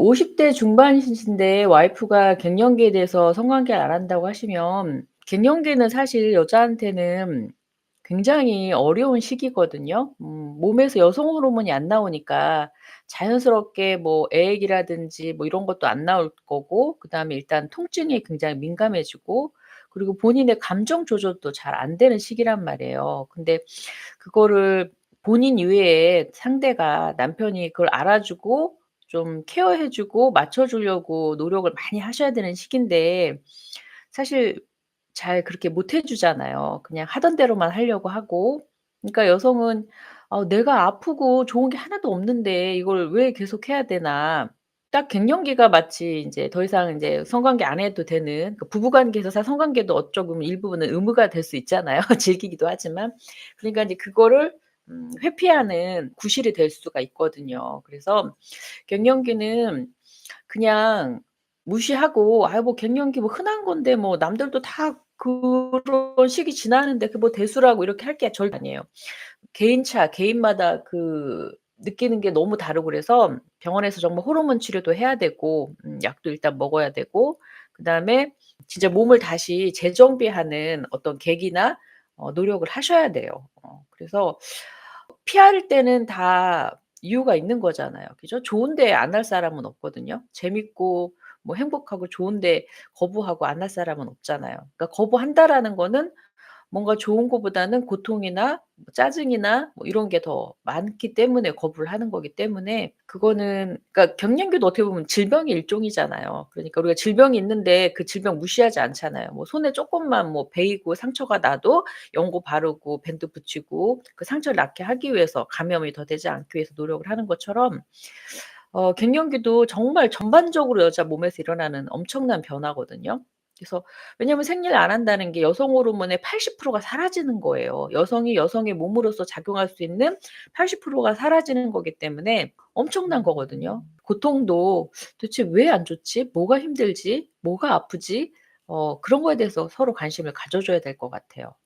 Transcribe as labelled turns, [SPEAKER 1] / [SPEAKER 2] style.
[SPEAKER 1] 50대 중반이신데 와이프가 갱년기에 대해서 성관계를 안 한다고 하시면 갱년기는 사실 여자한테는 굉장히 어려운 시기거든요. 음 몸에서 여성 호르몬이 안 나오니까 자연스럽게 뭐 애액이라든지 뭐 이런 것도 안 나올 거고 그다음에 일단 통증에 굉장히 민감해지고 그리고 본인의 감정 조절도 잘 안 되는 시기란 말이에요. 근데 그거를 본인 이외에 상대가 남편이 그걸 알아주고 좀 케어해 주고 맞춰 주려고 노력을 많이 하셔야 되는 시기인데 사실 잘 그렇게 못 해 주잖아요. 그냥 하던 대로만 하려고 하고. 그러니까 여성은 '아 내가 아프고 좋은 게 하나도 없는데 이걸 왜 계속 해야 되나.' 딱 갱년기가 마치 인제 더 이상 인제 성관계 안 해도 되는 그 부부 관계에서 사 성관계도 어쩌면 일부분은 의무가 될 수 있잖아요, 즐기기도 하지만. 그러니까 인제 그거를 음 회피하는 구실이 될 수가 있거든요. 그래서 갱년기는 그냥 무시하고 '아이 뭐 갱년기 뭐 흔한 건데 뭐 남들도 다 그런 시기 지나는데 그게 뭐 대수라고 이렇게 할 게 절대 아니에요. 개인차 개인마다 그 느끼는 게 너무 다르고 그래서 병원에서 정말 호르몬 치료도 해야 되고 음 약도 일단 먹어야 되고 그다음에 진짜 몸을 다시 재정비하는 어떤 계기나 어 노력을 하셔야 돼요. 어 그래서 피할 때는 다 이유가 있는 거잖아요. 그죠? 좋은데 안 할 사람은 없거든요. 재밌고 뭐 행복하고 좋은데 거부하고 안 할 사람은 없잖아요. 그러니까 거부한다라는 거는 뭔가 좋은 거보다는 고통이나 뭐 짜증이나 뭐 이런 게 더 많기 때문에 거부를 하는 거기 때문에 그거는 그러니까 갱년기도 어떻게 보면 질병의 일종이잖아요. 그러니까 우리가 질병이 있는데 그 질병 무시하지 않잖아요. 뭐 손에 쪼끔만 뭐 베이고 상처가 나도 연고 바르고 밴드 붙이고 그 상처를 낫게 하기 위해서 감염이 더 되지 않기 위해서 노력을 하는 것처럼 어 갱년기도 정말 전반적으로 여자 몸에서 일어나는 엄청난 변화거든요. 그래서 왜냐하면 생리를 안 한다는 게 여성 호르몬의 80%가 사라지는 거예요. 여성이 여성의 몸으로서 작용할 수 있는 80%가 사라지는 거기 때문에 엄청난 거거든요. 고통도 '도대체 왜 안 좋지? 뭐가 힘들지? 뭐가 아프지?' 어 그런 거에 대해서 서로 관심을 가져 줘야 될 것 같아요.